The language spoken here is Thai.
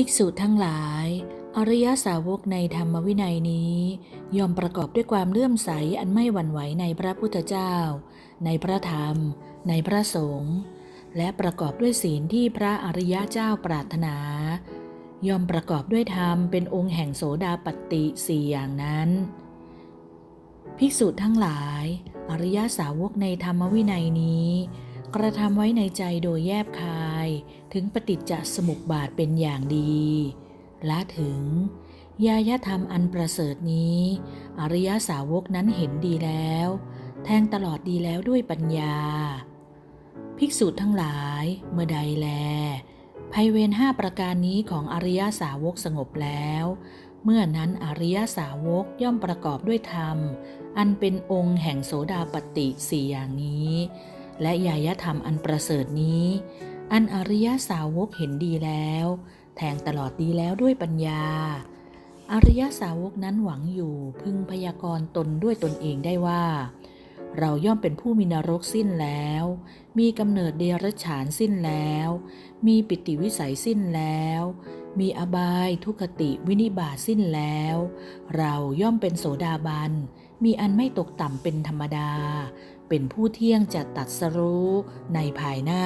ภิกษุทั้งหลาย อริยสาวกในธรรมวินัยนี้ ยอมประกอบด้วยความเลื่อมใสอันไม่หวั่นไหวในพระพุทธเจ้า ในพระธรรม ในพระสงฆ์และประกอบด้วยศีลที่พระอริยเจ้าปรารถนา ยอมประกอบด้วยธรรมเป็นองค์แห่งโสดาปตติสี่อย่างนั้น ภิกษุทั้งหลาย อริยสาวกในธรรมวินัยนี้ กระทำไว้ในใจโดยแยบคาย ถึงปฏิจจสมุปบาทเป็นอย่างดีและถึงญายธรรมอันประเสริฐนี้ อริยสาวกนั้นเห็นดีแล้ว แทงตลอดดีแล้วด้วยปัญญา ภิกษุทั้งหลายเมื่อใดแลภัยเวรห้าประการนี้ของอริยสาวกสงบแล้ว เมื่อนั้นอริยสาวกย่อมประกอบด้วยธรรม อันเป็นองค์แห่งโสดาปติสี่อย่างนี้ และญายธรรมอันประเสริฐนี้ อันอริยสาวกเห็นดีแล้ว แทงตลอดดีแล้วด้วยปัญญา อริยสาวกนั้นหวังอยู่พึงพยากรณ์ตนด้วยตนเองได้ว่า เราย่อมเป็นผู้มีนรกสิ้นแล้ว มีกำเนิดเดรัจฉานสิ้นแล้ว มีปิติวิสัยสิ้นแล้ว มีอบายทุกขติวินิบาสิ้นแล้ว เราย่อมเป็นโสดาบัน มีอันไม่ตกต่ำเป็นธรรมดา เป็นผู้เที่ยงจะตัดสรู้ในภายหน้า